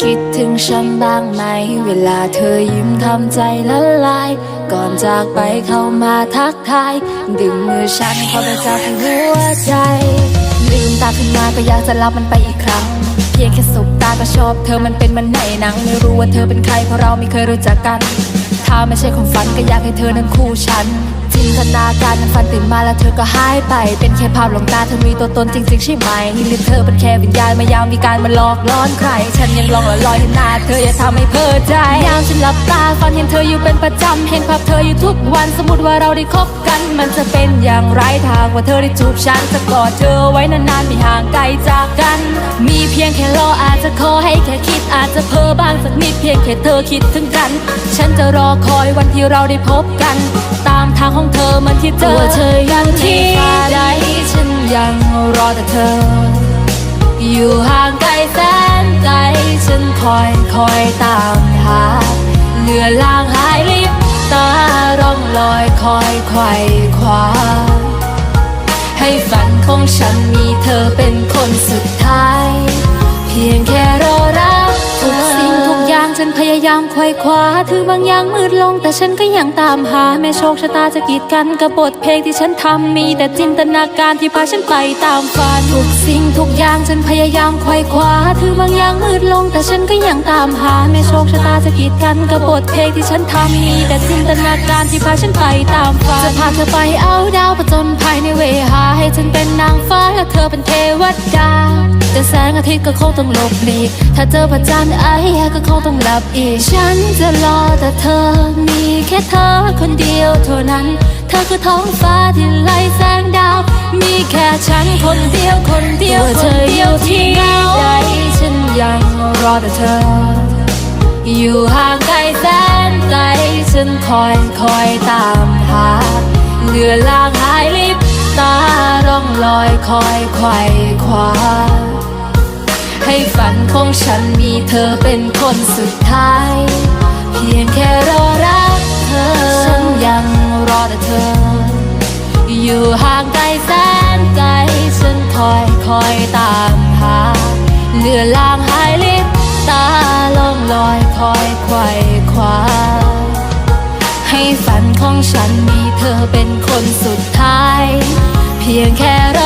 คิดถึงฉันบ้างไหม เวลาเธอยิ้มทำใจละลาย ก่อนจากไปเข้ามาทักทาย ดึงมือฉันเข้าไปจับหัวใจ ลืมตาขึ้นมาก็อยากจะรับมันไปอีกครั้ง เพียงแค่สบตาก็ชอบเธอมันเป็นมันในหนัง ไม่รู้ว่าเธอเป็นใครเพราะเราไม่เคยรู้จักกัน ถ้าไม่ใช่ความฝันก็อยากให้เธอนั้นคู่ฉัน จินตนาการนั้นฝันตื่นมาแล้วเธอก็หายไป เป็นแค่ภาพลวงตาเธอมีตัวตนจริงๆใช่ไหมหรือเธอเป็นแค่วิญญาณมายามมีการมาหลอกล่อนใคร ฉันยังลองละลอยเห็นหน้าเธออย่าทำให้เพ้อใจยามฉันหลับตาฝันเห็นเธออยู่เป็นประจำเห็นภาพเธออยู่ทุกวันสมมติว่าเราได้คบกัน มันจะเป็นอย่างไรทางว่าเธอได้จูบฉันจะกอดเธอไว้นานๆไม่ห่างไกลจากกัน มีเพียงแค่รออาจจะขอให้แค่คิดอาจจะเพ้อบ้างสักนิดเพียงแค่เธอคิดถึงกัน ฉันจะรอคอยวันที่เราได้พบกัน ตาม มันที่เจอเธอยังที่ใดฉันยังรอแต่เธอ อยู่ห่างไกลแสนไกลฉันคอยคอยตามหาเหลือลางหายลิบตาร่องลอยคอยไขว่คว้าให้ฝันของฉันมีเธอเป็นคนสุด นพยายามไขว่คว้าถึงบางอย่างมืดลง แต่ฉันก็ยังตามหา แม้โชคชะตาจะกีดกันกับบทเพลงที่ฉันทำมีแต่จินตนาการที่พาฉันไปตามฝันทุกสิ่งทุกอย่างฉันพยายามไขว่คว้าถึงบางอย่างมืดลง แต่ฉันก็ยังตามหา แม้โชคชะตาจะกีดกันกับบทเพลงที่ฉันทำมีแต่จินตนาการที่พาฉันไปตามฝันจะพาเธอไปเอาดาวผจญภัยในเวหาให้ฉันเป็นนางฟ้าและเธอเป็นเทวดาแต่แสงอาทิตย์ก็คงต้องหลบหลีกถ้าเจอพระจันทร์ไอ้ก็คงต้องหลับอีก ฉันจะรอแต่เธอ มีแค่เธอคนเดียวเท่านั้น เธอคือท้องฟ้าที่ไล่แสงดาว มีแค่ฉันคนเดียวคนเดียวคนเธออยู่ที่ใดฉันยังรอแต่เธอ อยู่ห่างไกลแสนไกลฉันคอยคอยตามหาเหลือลางหายลิบตาร่องลอยคอยไขว่คว้า ให้ฝันของฉันมีเธอเป็นคนสุดท้าย เพียงแค่รอรักเธอ ฉันยังรอแต่เธอ อยู่ห่างไกลแสนไกล ฉันคอยคอยตามหาเหลือลางหายลิบตาล่องลอยคอยไขว่คว้าให้ฝันของฉันมีเธอเป็นคนสุดท้าย เพียงแค่รอ